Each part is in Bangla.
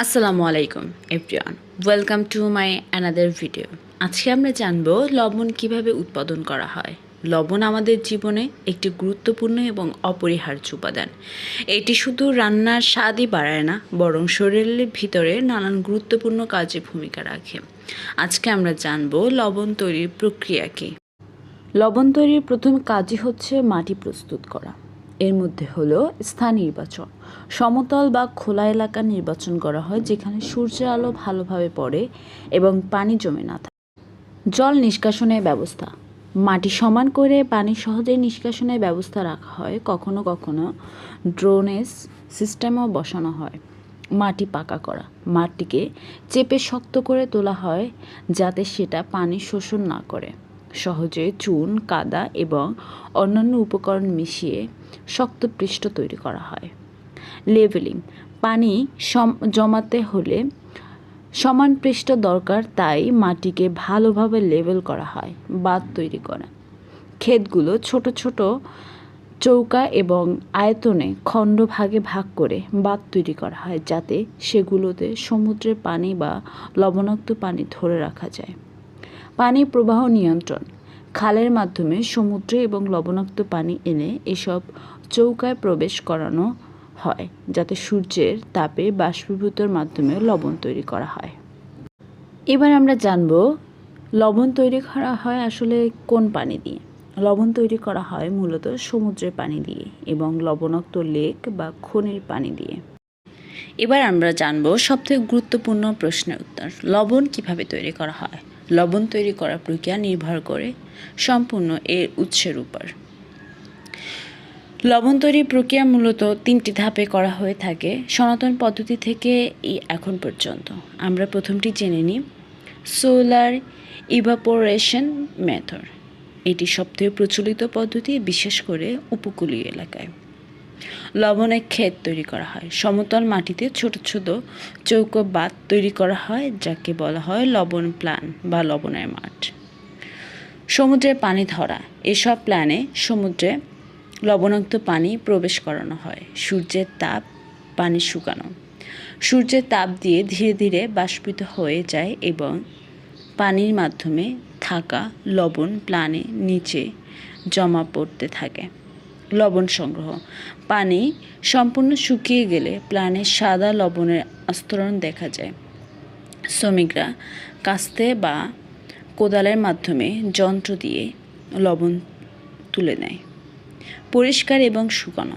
আসসালামু আলাইকুম, everyone. Welcome to my another video আজকে আমরা জানব লবণ কীভাবে উৎপাদন করা হয়। লবণ আমাদের জীবনে একটি গুরুত্বপূর্ণ এবং অপরিহার্য উপাদান। এটি শুধু রান্নার স্বাদই বাড়ায় না, বরং শরীরের ভিতরে নানান গুরুত্বপূর্ণ কাজে ভূমিকা রাখে। আজকে আমরা জানব লবণ তৈরির প্রক্রিয়া কী। লবণ তৈরির প্রথম কাজই হচ্ছে মাটি প্রস্তুত করা। এর মধ্যে হলো স্থান নির্বাচন। সমতল বা খোলা এলাকা নির্বাচন করা হয় যেখানে সূর্যের আলো ভালোভাবে পড়ে এবং পানি জমে না থাকে। জল নিষ্কাশনের ব্যবস্থা। মাটি সমান করে পানি সহজেই নিষ্কাশনের ব্যবস্থা রাখা হয়। কখনো কখনো ড্রোনেজ সিস্টেমও বসানো হয় মাটি পাকা করা। মাটিকে চেপে শক্ত করে তোলা হয় যাতে সেটা পানি শোষণ না করে। সহজে চুন, কাদা এবং অন্যান্য উপকরণ মিশিয়ে শক্ত পৃষ্ঠ তৈরি করা হয়। লেভেলিং পানি জমাতে হলে সমান পৃষ্ঠ দরকার, তাই মাটিকে ভালোভাবে লেভেল করা হয়, বাঁধ তৈরি করা। ক্ষেতগুলো ছোট ছোট চৌকা এবং আয়তনে খণ্ড ভাগে ভাগ করে বাঁধ তৈরি করা হয়, যাতে সেগুলোতে সমুদ্রের পানি বা লবণাক্ত পানি ধরে রাখা যায়। পানি প্রবাহ নিয়ন্ত্রণ। খালের মাধ্যমে সমুদ্রে এবং লবণাক্ত পানি এনে এসব চৌকায় প্রবেশ করানো হয়, যাতে সূর্যের তাপে বাষ্পীভূতর মাধ্যমে লবণ তৈরি করা হয়। এবার আমরা জানব, লবণ তৈরি করা হয় আসলে কোন পানি দিয়ে? লবণ তৈরি করা হয় মূলত সমুদ্রের পানি দিয়ে এবং লবণাক্ত লেক বা খনির পানি দিয়ে। এবার আমরা জানব সবথেকে গুরুত্বপূর্ণ প্রশ্নের উত্তর, লবণ কীভাবে তৈরি করা হয়? লবণ তৈরি করার প্রক্রিয়া নির্ভর করে সম্পূর্ণ এর উৎসের উপর। লবণ তৈরির প্রক্রিয়া মূলত তিনটি ধাপে করা হয়ে থাকে সনাতন পদ্ধতি থেকে এই এখন পর্যন্ত। আমরা প্রথমটি জেনে নিই, সোলার ইভাপোরেশন মেথড। এটি সবথেকে প্রচলিত পদ্ধতি, বিশেষ করে উপকূলীয় এলাকায়। লবণের ক্ষেত তৈরি করা হয়। সমতল মাটিতে ছোট ছোট চৌকো বাঁধ তৈরি করা হয়, যাকে বলা হয় লবণ প্লান বা লবণের মাঠ। সমুদ্রের পানি ধরা। এসব প্ল্যানে সমুদ্রে লবণাক্ত পানি প্রবেশ করানো হয়, সূর্যের তাপ পানি শুকানো। সূর্যের তাপ দিয়ে ধীরে ধীরে বাষ্পিত হয়ে যায় এবং পানির মাধ্যমে থাকা লবণ প্লানে নিচে জমা পড়তে থাকে। লবণ সংগ্রহ। পানি সম্পূর্ণ শুকিয়ে গেলে প্লানে সাদা লবণের আস্তরণ দেখা যায়। শ্রমিকরা কাস্তে বা কোদালের মাধ্যমে যন্ত্র দিয়ে লবণ তুলে নেয়। পরিষ্কার এবং শুকানো।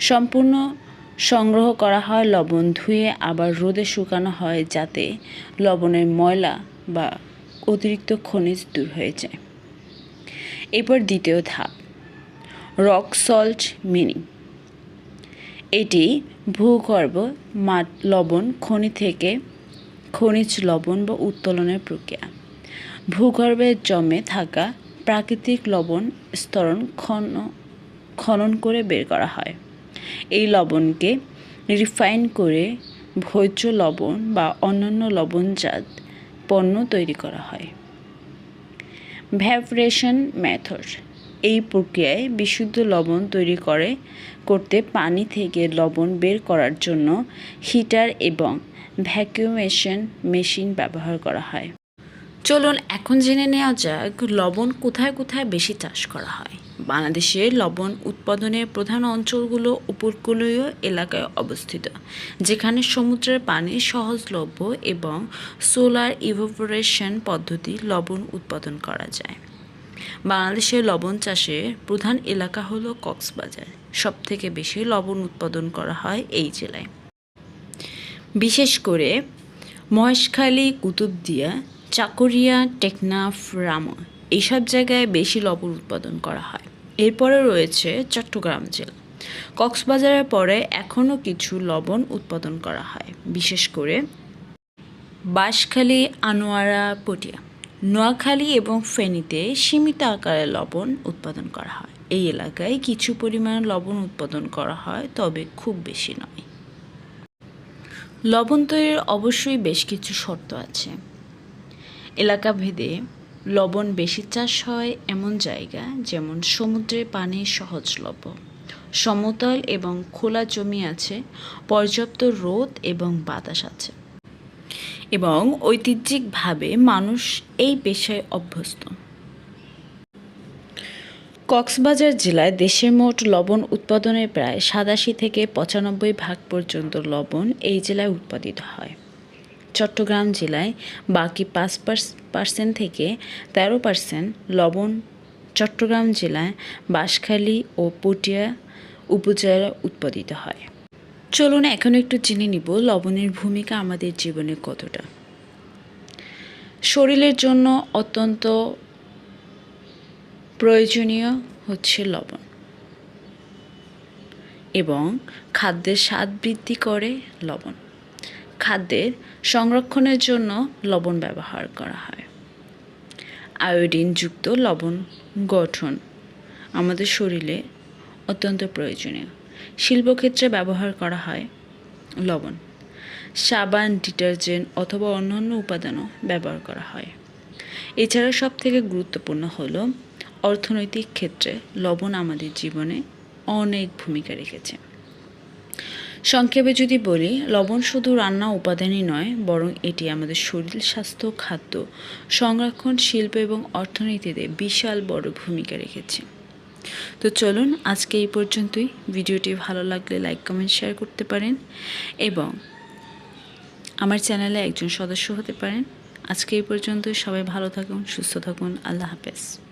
সম্পূর্ণ সংগ্রহ করা হয় লবণ ধুয়ে আবার রোদে শুকানো হয় যাতে লবণের ময়লা বা অতিরিক্ত খনিজ দূর হয়ে যায়। এরপর দ্বিতীয় ধাপ। Rock salt mini. এটি ভূগর্ভ মাট লবণ, খনি থেকে খনিজ লবণ বা উত্তোলনের প্রক্রিয়া। ভূগর্ভে জমে থাকা প্রাকৃতিক লবণ স্তরণ খন, খনন করে বের করা হয়। এই লবণকে রিফাইন করে ভোজ্য লবণ বা অন্যান্য লবণজাত পণ্য তৈরি করা হয়। Evaporation method. এই প্রক্রিয়ায় বিশুদ্ধ লবণ তৈরি করে, করতে পানি থেকে লবণ বের করার জন্য হিটার এবং ভ্যাকুমেশন মেশিন ব্যবহার করা হয়। চলুন এখন জেনে নেওয়া যাক লবণ কোথায় কোথায় বেশি চাষ করা হয়। বাংলাদেশে লবণ উৎপাদনের প্রধান অঞ্চলগুলো উপকূলীয় এলাকায় অবস্থিত, যেখানে সমুদ্রের পানি সহজলভ্য এবং সোলার ইভোপোরেশন পদ্ধতি লবণ উৎপাদন করা যায়। বাংলাদেশের লবণ চাষের প্রধান এলাকা হলো কক্সবাজার। সবথেকে বেশি লবণ উৎপাদন করা হয় এই জেলায়। বিশেষ করে মহেশখালী, কুতুবদিয়া, চাকুরিয়া, টেকনাফ, রামো এইসব জায়গায় বেশি লবণ উৎপাদন করা হয়। এরপরে রয়েছে চট্টগ্রাম জেলা। কক্সবাজারের পরে এখনও কিছু লবণ উৎপাদন করা হয়। বিশেষ করে বাঁশখালী, আনোয়ারা, পটিয়া। নোয়াখালী এবং ফেনীতে সীমিত আকারে লবণ উৎপাদন করা হয়। এই এলাকায় কিছু পরিমাণ লবণ উৎপাদন করা হয়, তবে খুব বেশি নয়। লবণ তৈরির অবশ্যই বেশ কিছু শর্ত আছে। এলাকা ভেদে লবণ বেশি চাষ হয় এমন জায়গা যেমন সমুদ্রের পানি সহজলভ্য। সমতল এবং খোলা জমি আছে, পর্যাপ্ত রোদ এবং বাতাস আছে। এবং ঐতিহ্যিকভাবে মানুষ এই পেশায় অভ্যস্ত। কক্সবাজার জেলায় দেশের মোট লবণ উৎপাদনের প্রায় সাতাশি থেকে পঁচানব্বই ভাগ পর্যন্ত লবণ এই জেলায় উৎপাদিত হয়। চট্টগ্রাম জেলায় বাকি পাঁচ পার্সেন্ট থেকে তেরো পার্সেন্ট লবণ, চট্টগ্রাম জেলায় বাঁশখালী ও পটিয়া উপজেলায় উৎপাদিত হয়। চলুন, এখন একটু জেনে নিব লবণের ভূমিকা আমাদের জীবনে কতটা। শরীরের জন্য অত্যন্ত প্রয়োজনীয় হচ্ছে লবণ এবং খাদ্যের স্বাদ বৃদ্ধি করে লবণ। খাদ্যের সংরক্ষণের জন্য লবণ ব্যবহার করা হয়। আয়োডিনযুক্ত লবণ গঠন আমাদের শরীরে অত্যন্ত প্রয়োজনীয়। শিল্পক্ষেত্রে ব্যবহার করা হয়। লবণ, সাবান, ডিটারজেন্ট অথবা অন্যান্য উপাদানও ব্যবহার করা হয়। এছাড়া সব থেকে গুরুত্বপূর্ণ হল অর্থনৈতিক ক্ষেত্রে লবণ আমাদের জীবনে অনেক ভূমিকা রেখেছে। সংক্ষেপে যদি বলি, লবণ শুধু রান্না উপাদানই নয়, বরং এটি আমাদের শরীর, স্বাস্থ্য, খাদ্য, সংরক্ষণ, শিল্প এবং অর্থনীতিতে বিশাল বড় ভূমিকা রেখেছে। তো চলুন আজকে এই পর্যন্তই। ভিডিওটি ভালো লাগলে লাইক কমেন্ট শেয়ার করতে পারেন এবং আমার চ্যানেলে একজন সদস্য হতে পারেন। আজকে এই পর্যন্তই। সবাই ভালো থাকুন, সুস্থ থাকুন। আল্লাহ হাফেজ।